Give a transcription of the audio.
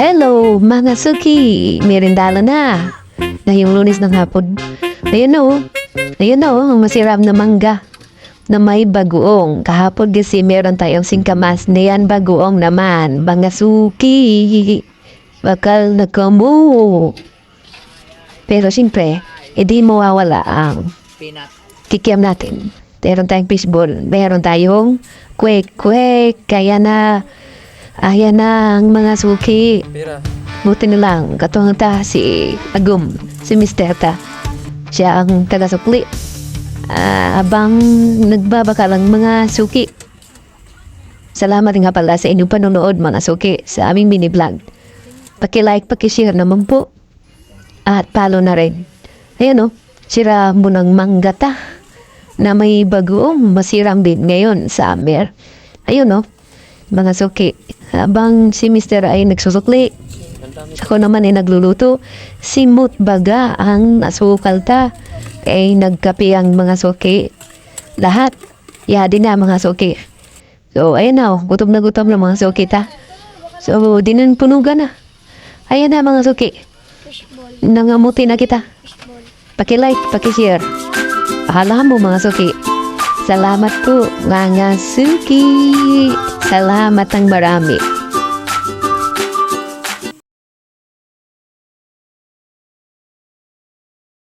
Hello, mga suki! Merindala na. Ngayong lunes ng hapon. Ayun na oh. Ayun na oh, ang masirap na mangga na may bagoong. Kahapon kasi meron tayong singkamas na yan bagoong naman. Mga suki! Bakal na kamo. Pero siyempre, hindi mawawala ang kikiam natin. Meron tayong fishball. Meron tayong kwek-kwek. Kaya na, ayan na ang mga suki. Pira. Buti na lang, katuwang ta si Agum, si Mr. Ta. Siya ang taga-sukli. Ah, abang nagbabaka lang mga suki. Salamat nga pala sa inyong panonood mga suki sa aming mini vlog. Paki-like, paki-share naman po. At follow na rin. Ayan o, sira mo ng manggata na may bagoong masiram din ngayon sa Amer. Ayun o, mga suki. Habang si Mr. ay nagsusukli, ako naman ay nagluluto. Si Mutbaga ang nasukal ta. Kay nagkape ang mga suki. Lahat. Yadi na mga suki. So, ayan na. oh. Gutom na gutom na mga suki ta. So, dinan punugan na. Ayan na mga suki. Nangamuti na kita. Paki-like, paki-share. Pahala mo mga suki. Salamat po mga suki. Salamat ang marami.